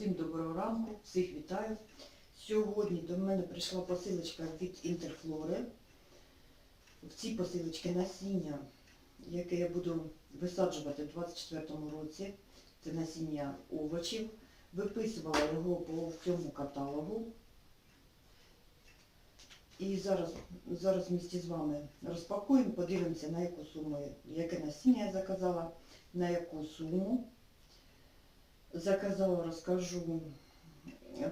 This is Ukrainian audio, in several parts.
Всім доброго ранку, всіх вітаю. Сьогодні до мене прийшла посилочка від Інтерфлори. В цій посилочці насіння, яке я буду висаджувати в 24-му році. Це насіння овочів. Виписувала його по цьому каталогу. І зараз, зараз місті з вами розпакуємо, подивимося, на яку суму, яке насіння я заказала, на яку суму. Заказала, розкажу,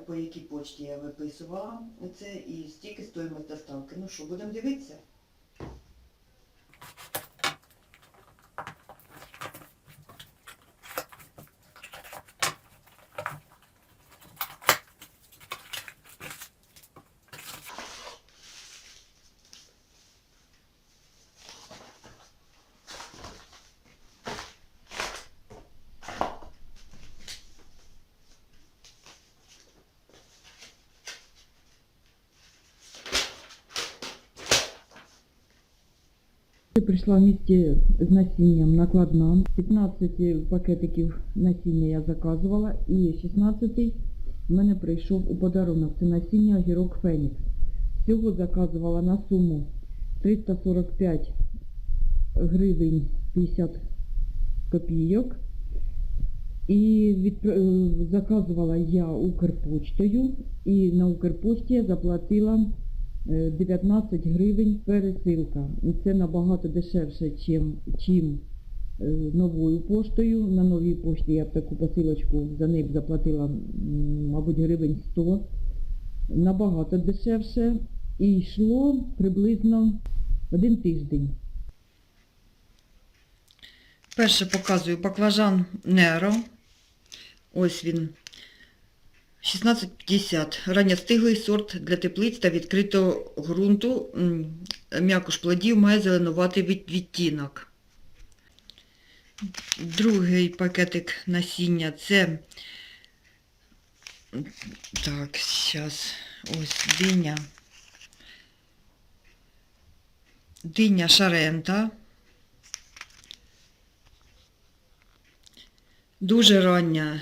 по якій почті я виписувала це і стільки стоїмость доставки. Ну що, будемо дивитися? Прийшла в місті з насінням накладна. 15 пакетиків насіння я заказувала і 16 в мене прийшов у подарунок. Це насіння огірок Фенікс. Всього заказувала на суму 345 гривень 50 копійок. І е, заказувала я Укрпочтою і на Укрпочті я заплатила 19 гривень пересилка. Це набагато дешевше, чим, чим е, новою поштою. На новій пошті я б таку посилочку за неї заплатила, мабуть, гривень 100. Набагато дешевше. І йшло приблизно один тиждень. Перше показую баклажан Неро. Ось він. 1650. Ранньостиглий сорт для теплиць та відкритого ґрунту. М'якош плодів має зеленуватий відтінок. Другий пакетик насіння це. Так, зараз. Ось диня. Диня Шарента. Дуже рання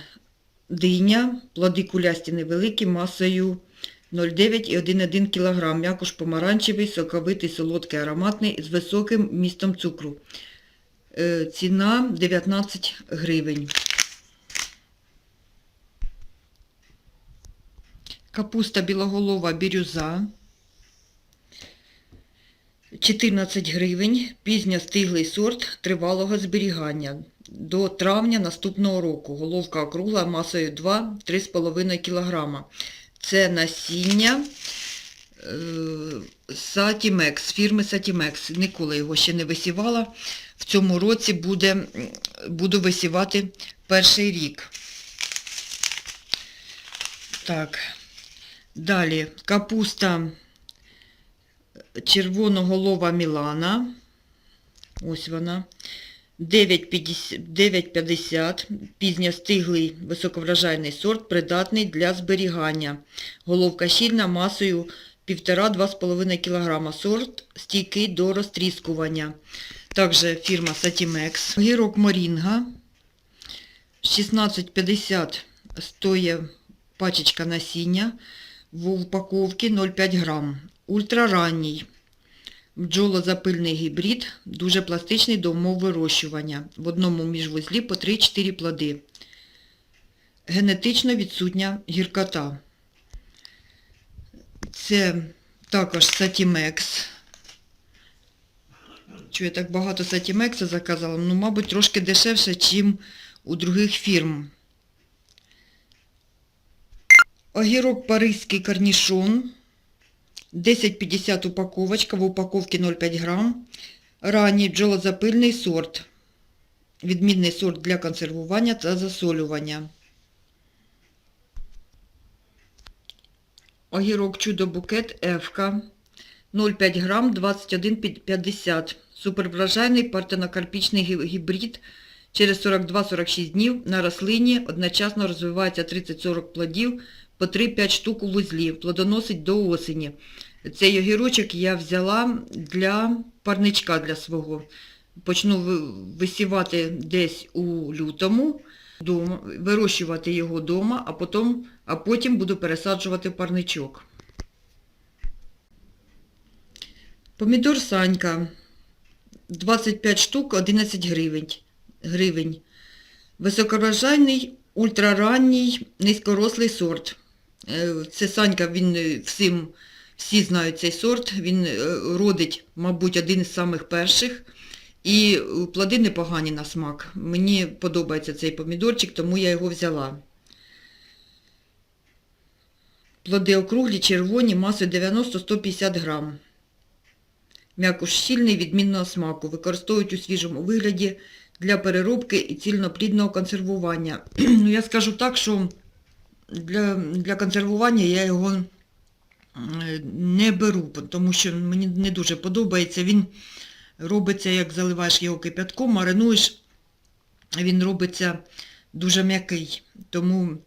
диня, плоди кулясті невеликі, масою 0,9 і 1,1 кг. М'якош помаранчевий, соковитий, солодкий, ароматний з високим містом цукру. Е, Ціна 19 гривень. Капуста білоголова бірюза. 14 гривень, пізньостиглий сорт тривалого зберігання до травня наступного року. Головка округла масою 2-3,5 кг. Це насіння е, Сатімекс, фірми Сатімекс. Ніколи його ще не висівала. В цьому році буде, буду висівати перший рік. Так. Далі капуста червоноголова Мілана. Ось вона. 9,50 9,50. Пізньостиглий високоврожайний сорт, придатний для зберігання. Головка щільна масою 1,5-2,5 кг. Сорт стійкий до розтріскування. Також фірма Satimex. Огірок Морінга. 16,50 стоїть пачечка насіння в упаковці 0,5 грам. Ультраранній. Бджолозапильний гібрид, дуже пластичний до умов вирощування. В одному міжвузлі по 3-4 плоди. Генетично відсутня гіркота. Це також Сатімекс. Що я так багато Сатімекса заказала? Ну, мабуть, трошки дешевше, ніж у других фірм. Огірок паризький корнішон. 10,50 упаковочка, в упаковці 0,5 грам. Ранній бджолозапильний сорт. Відмінний сорт для консервування та засолювання. Огірок чудо-букет Ефка. 0,5 грам, 21,50. Супервражайний партенокарпічний гібрид. Через 42-46 днів на рослині одночасно розвивається 30-40 плодів по 3-5 штук у вузлі. Плодоносить до осені. Цей огірочок я взяла для парничка для свого. Почну висівати десь у лютому, вирощувати його вдома, а потім, а потім буду пересаджувати парничок. Помідор Санька 25 штук 11 гривень. гривень. Високорожайний, ультраранній, низькорослий сорт. Е, Це Санька, він всім, всі знають цей сорт. Він е, родить, мабуть, один із самих перших. І е, плоди непогані на смак. Мені подобається цей помідорчик, тому я його взяла. Плоди округлі, червоні, масою 90-150 грам. М'якуш щільний, відмінного смаку. Використовують у свіжому вигляді для переробки і цільноплідного консервування. ну, я скажу так, що для, для консервування я його не беру, тому що мені не дуже подобається. Він робиться, як заливаєш його кипятком, маринуєш, він робиться дуже м'який. Тому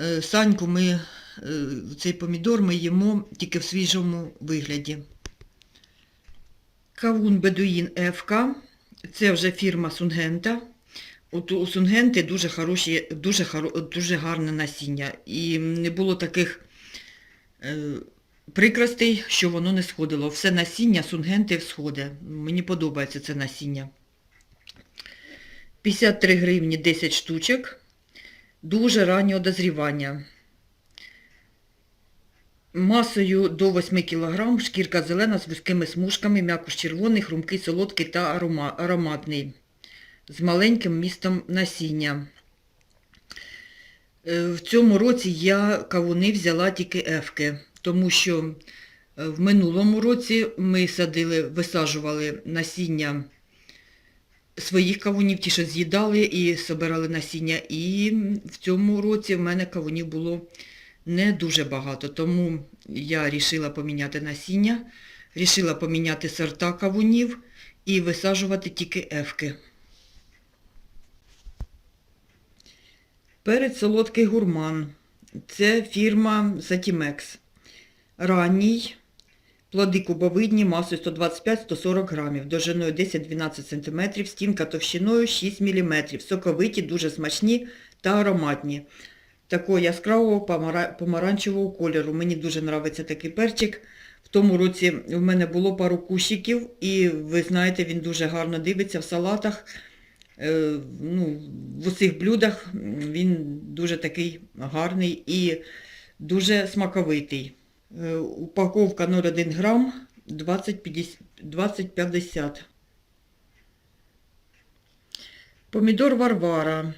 е, саньку ми, е, цей помідор ми їмо тільки в свіжому вигляді. Кавун Бедуїн ФК. Це вже фірма Сунгента. От у Сунгенти дуже, хороші, дуже, дуже гарне насіння. І не було таких е, прикростей, що воно не сходило. Все насіння Сунгенти всходить. Мені подобається це насіння. 53 гривні 10 штучок. Дуже раннього дозрівання. Масою до 8 кг, шкірка зелена з вузькими смужками, м'якуш червоний, хрумкий, солодкий та арома- ароматний. З маленьким містом насіння. Е, В цьому році я кавуни взяла тільки ефки, тому що е, в минулому році ми садили, висаджували насіння своїх кавунів, ті, що з'їдали і собирали насіння. І в цьому році в мене кавунів було не дуже багато, тому я вирішила поміняти насіння, вирішила поміняти сорта кавунів і висаджувати тільки ефки. Перець солодкий гурман. Це фірма Сатімекс. Ранній. Плоди кубовидні масою 125-140 грамів, довжиною 10-12 см, стінка товщиною 6 мм, соковиті, дуже смачні та ароматні. Такого яскравого помаранчевого кольору. Мені дуже подобається такий перчик. В тому році в мене було пару кущиків, і ви знаєте, він дуже гарно дивиться в салатах. Е, ну, в усіх блюдах він дуже такий гарний і дуже смаковитий. Е, Упаковка 0,1 грам 20-50 20-50. Помідор Варвара.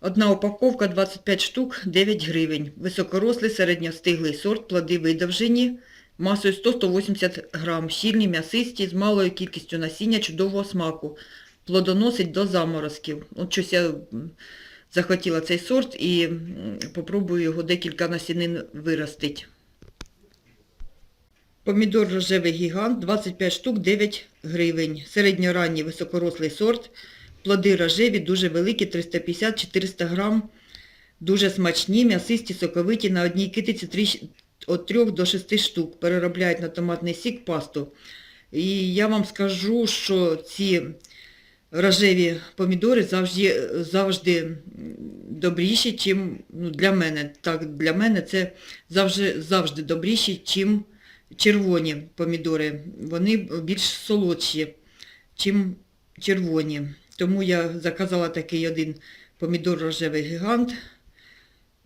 Одна упаковка 25 штук 9 гривень. Високорослий середньостиглий сорт, плоди видовжені, масою 100-180 грам, щільні, м'ясисті, з малою кількістю насіння чудового смаку. Плодоносить до заморозків. От щось я захотіла цей сорт і попробую його декілька насінин виростити. Помідор рожевий гігант 25 штук 9 гривень. Середньоранній високорослий сорт. Плоди рожеві, дуже великі, 350-400 грам. Дуже смачні, м'ясисті, соковиті. На одній китиці від 3 до 6 штук. Переробляють на томатний сік пасту. І я вам скажу, що ці рожеві помідори завжди, завжди добріші, чим ну, для мене. Так, для мене це завжди, завжди добріші, чим червоні помідори. Вони більш солодші, чим червоні. Тому я заказала такий один помідор рожевий гігант.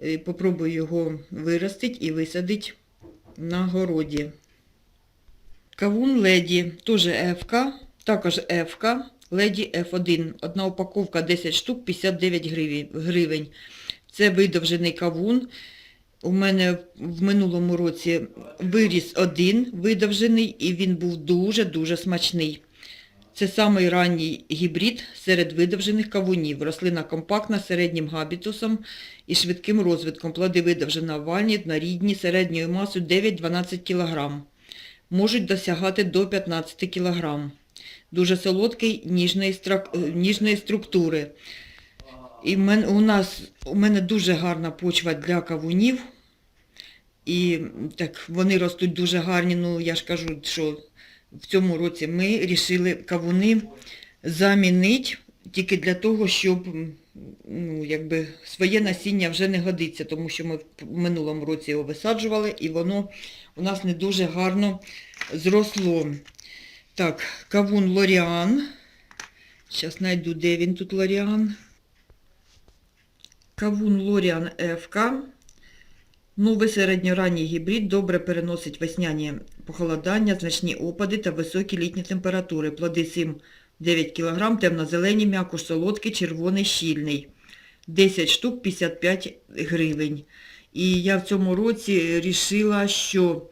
Е, Попробую його виростити і висадити на городі. Кавун Леді, теж ФК, також ФК, Леді F1. Одна упаковка 10 штук, 59 гривень-. Це видовжений кавун. У мене в минулому році виріс один видовжений, і він був дуже-дуже смачний. Це самий ранній гібрид серед видовжених кавунів. Рослина компактна, середнім габітусом і швидким розвитком. Плоди видовжено овальні, однорідні, середньою масою 9-12 кг. Можуть досягати до 15 кг. Дуже солодкий, ніжної, страк- е, ніжної структури. І мен, у нас у мене дуже гарна почва для кавунів. І так вони ростуть дуже гарні. Ну я ж кажу, що в цьому році ми вирішили кавуни замінити тільки для того, щоб ну, якби своє насіння вже не годиться, тому що ми в минулому році його висаджували і воно у нас не дуже гарно зросло. Так, кавун Лоріан. Зараз знайду, де він тут Лоріан. Кавун Лоріан ФК. Новий середньоранній гібрид добре переносить весняні похолодання, значні опади та високі літні температури. Плоди 7-9 кг, темно-зелені, м'яко солодкий, червоний, щільний. 10 штук 55 гривень. І я в цьому році рішила, що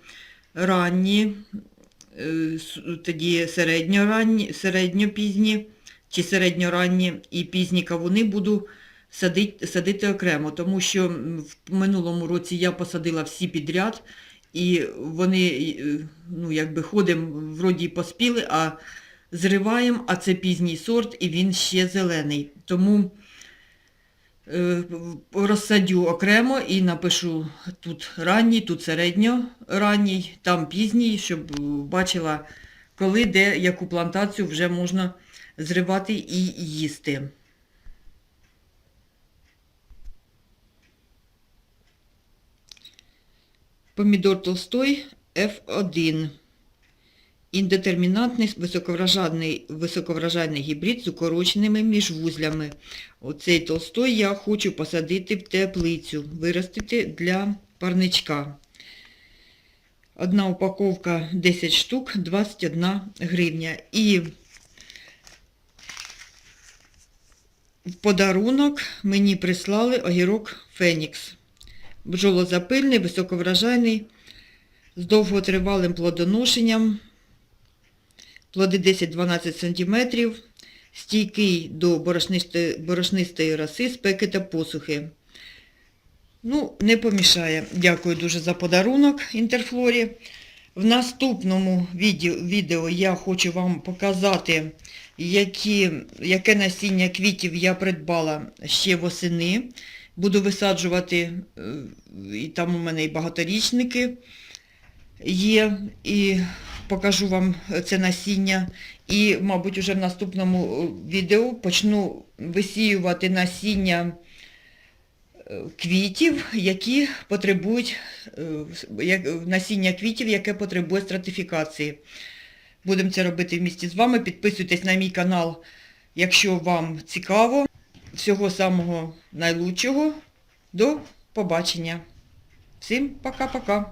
ранні, тоді середньоранні, середньопізні чи середньоранні і пізні кавуни буду садити, садити окремо, тому що в минулому році я посадила всі підряд, і вони, е, ну, якби ходимо, вроді поспіли, а зриваємо, а це пізній сорт, і він ще зелений. Тому е, розсадю окремо і напишу тут ранній, тут середньоранній, там пізній, щоб е, бачила, коли, де, яку плантацію вже можна зривати і їсти. Помідор толстой F1. Індетермінантний високовражайний, високовражайний гібрид з укороченими міжвузлями. Оцей толстой я хочу посадити в теплицю, виростити для парничка. Одна упаковка 10 штук, 21 гривня. І в подарунок мені прислали огірок Фенікс. Бджолозапильний, високовражайний, з довготривалим плодоношенням, плоди 10-12 см, стійкий до борошнистої, борошнистої роси, спеки та посухи. Ну, не помішає. Дякую дуже за подарунок Інтерфлорі. В наступному відео, я хочу вам показати, які, яке насіння квітів я придбала ще восени. Буду висаджувати, е, і там у мене і багаторічники є, і покажу вам це насіння. І, мабуть, уже в наступному е, відео почну висіювати насіння е, квітів, які потребують е, насіння квітів, яке потребує стратифікації. Будемо це робити в місті з вами. Підписуйтесь на мій канал, якщо вам цікаво. Всього самого найлучшого. До побачення. Всім пока-пока.